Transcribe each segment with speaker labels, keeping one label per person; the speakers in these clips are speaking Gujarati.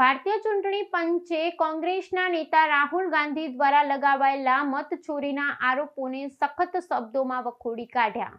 Speaker 1: ભારતીય ચૂંટણી પંચે કોંગ્રેસના નેતા રાહુલ ગાંધી દ્વારા લગાવાયેલા મતચોરીના આરોપોને સખત શબ્દોમાં વખોડી કાઢ્યા.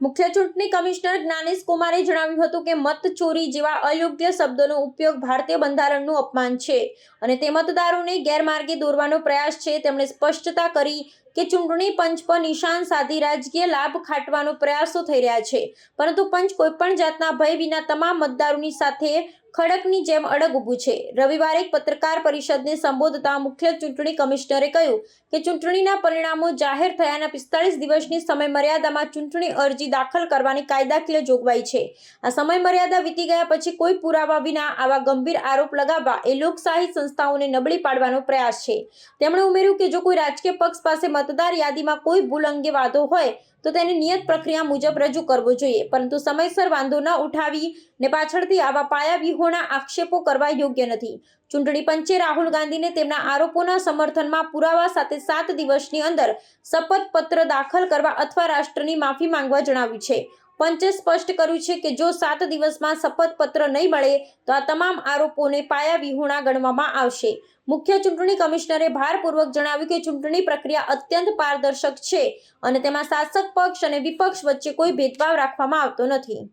Speaker 1: મુખ્ય ચૂંટણી કમિશનર જ્ઞાનેશ કુમારે જણાવ્યું હતું કે મત ચોરી જેવા અયોગ્ય શબ્દોનો ઉપયોગ ભારતીય બંધારણનું અપમાન છે અને તે મતદારોને ગેરમાર્ગે દોરવાનો પ્રયાસ છે. તેમણે સ્પષ્ટતા કરી કે ચૂંટણી પંચ પર નિશાન સાધી રાજકીય લાભ ખાટવાનો પ્રયાસો થઈ રહ્યા છે. પરંતુ પંચ કોઈપણ જાતના ભય વિના તમામ મતદારોની સાથે ખડકની જેમ અડગ ઊભું છે. રવિવારે એક પત્રકાર પરિષદને સંબોધતા મુખ્ય ચૂંટણી કમિશનરે કહ્યું કે ચૂંટણીના પરિણામો જાહેર થયાના પિસ્તાળીસ દિવસની સમયમર્યાદામાં ચૂંટણી અરજી દાખલ કરવાની કાયદાકીય જોગવાઈ છે. આ સમયમર્યાદા વીતી ગયા પછી કોઈ પુરાવા વિના આવા ગંભીર આરોપ લગાવવા એ લોકશાહી સંસ્થાઓને નબળી પાડવાનો પ્રયાસ છે. તેમણે ઉમેર્યું કે જો કોઈ રાજકીય પક્ષ પાસે મતદાર યાદીમાં કોઈ ભૂલ અંગે વાંધો હોય તો તેને નિયત પ્રક્રિયા મુજબ રજૂ કરવો જોઈએ. પરંતુ સમયસર વાંધો ન ઉઠાવી ને પાછળથી આવા પાયા વિહોણા આક્ષેપો કરવા યોગ્ય નથી. ચૂંટણી પંચે રાહુલ ગાંધીને તેમના આરોપોના સમર્થનમાં પુરાવા સાથે સાત દિવસની અંદર શપથ પત્ર દાખલ કરવા અથવા રાષ્ટ્રની માફી માંગવા જણાવ્યું છે. પંચે સ્પષ્ટ કર્યું છે કે જો સાત દિવસમાં શપથ પત્ર નહીં મળે તો આ તમામ આરોપોને પાયા વિહોણા ગણવામાં આવશે મુખ્ય ચૂંટણી કમિશનરે ભારપૂર્વક જણાવ્યું કે ચૂંટણી પ્રક્રિયા અત્યંત પારદર્શક છે અને તેમાં શાસક પક્ષ અને વિપક્ષ વચ્ચે કોઈ ભેદભાવ રાખવામાં આવતો નથી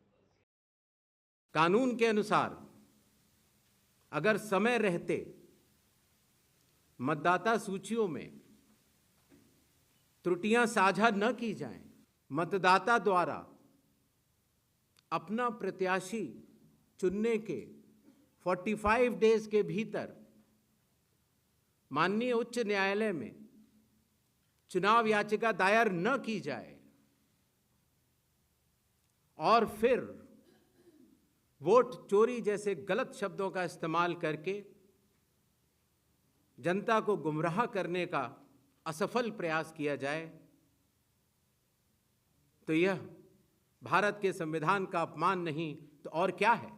Speaker 2: कानून के अनुसार अगर समय रहते मतदाता सूचियों में त्रुटियां साझा न की जाएं, मतदाता द्वारा अपना प्रत्याशी चुनने के 45 डेज़ के भीतर माननीय उच्च न्यायालय में चुनाव याचिका दायर न की जाए और फिर वोट चोरी जैसे गलत शब्दों का इस्तेमाल करके जनता को गुमराह करने का असफल प्रयास किया जाए तो यह भारत के संविधान का अपमान नहीं तो और क्या है